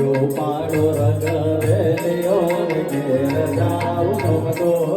રૂપાળો રંગ રેલિયો ઘેર જાઉં ગમતો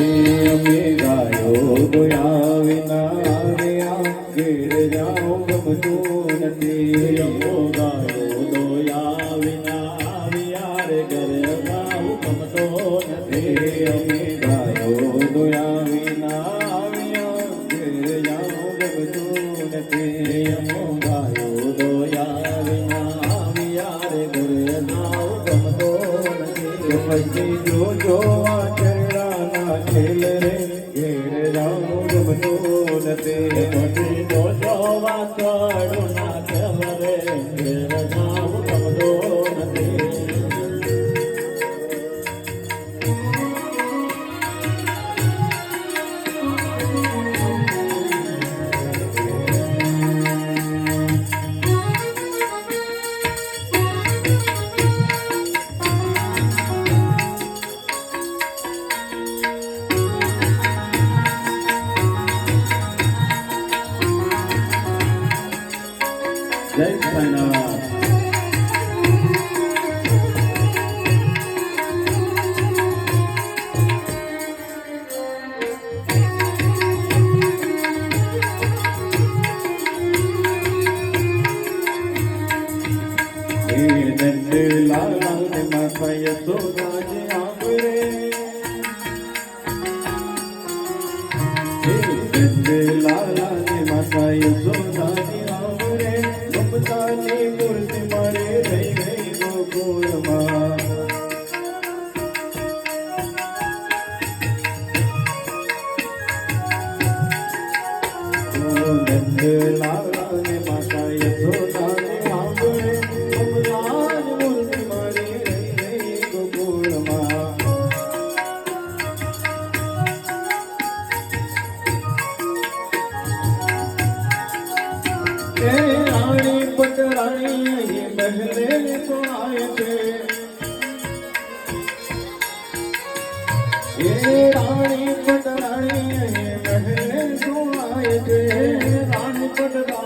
અમે ગાયો દોયા વિના આવ્યા ઘેર જાઓ ગમતું નથી યમો ગાયો દોયા વિના આવ્યા રે ઘરે જાઉં ગમતો નથી અમે ગાયો દોયા વિના ઘેર જાઓ ગમતું નથી યમો ગાયો દોયા વિના આવ્યા રે ઘરે જાઉં ગમતો નથી પછી જોજો ખેલ રે ઘેર જાઓ ગમતું નથી જય સાઈનાથ હે લાલ માતા મૂર્તિ મારે રહી ગઈ ગોકુળમાં નંદ લાલ ને માતા યશોદા જે આંબરે મમતાની મૂર્તિ મારે રહી ગઈ ગોકુળમાં એ રાણી પટરાણી બહેને છે એ રાણી પટરાણી તો આય છે રાણી પટરાણી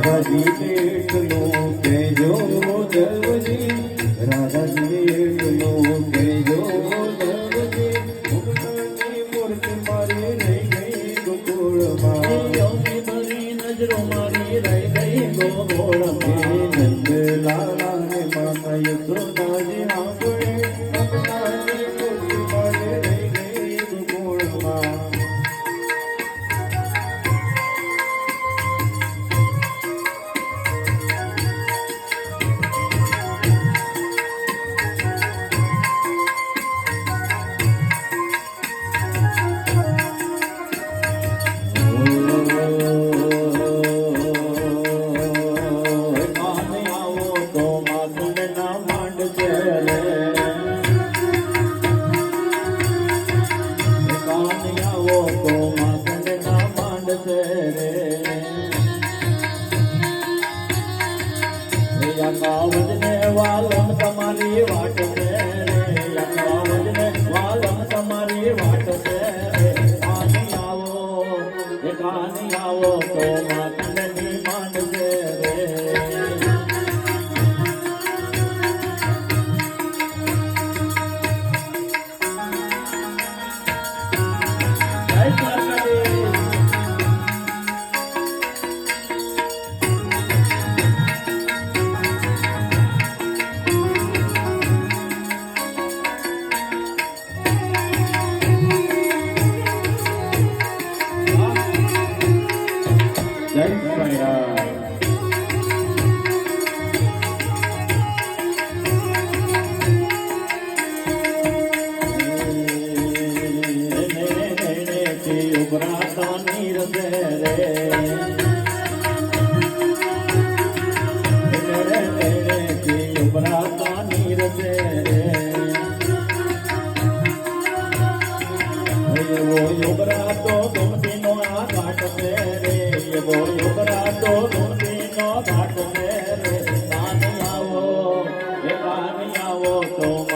રાધાજી એટલો કેજો દરવજી રાધાજી એટલો કેજો દરવજી ભગવાનની મૂર્તિ મારી રહી ગઈ ગોકુળમાં યોગી નજરો મારી રહી ગઈ ગોગોળમાં નંદ નીર છે રે. નીર છે રે. એવો ઉભરાતો ધૂમતીનો આ ઘાટ છે રે. એવો ઉભરાતો ધૂમતીનો ઘાટ છે રે. કાની આવો, એ કાની આવો તો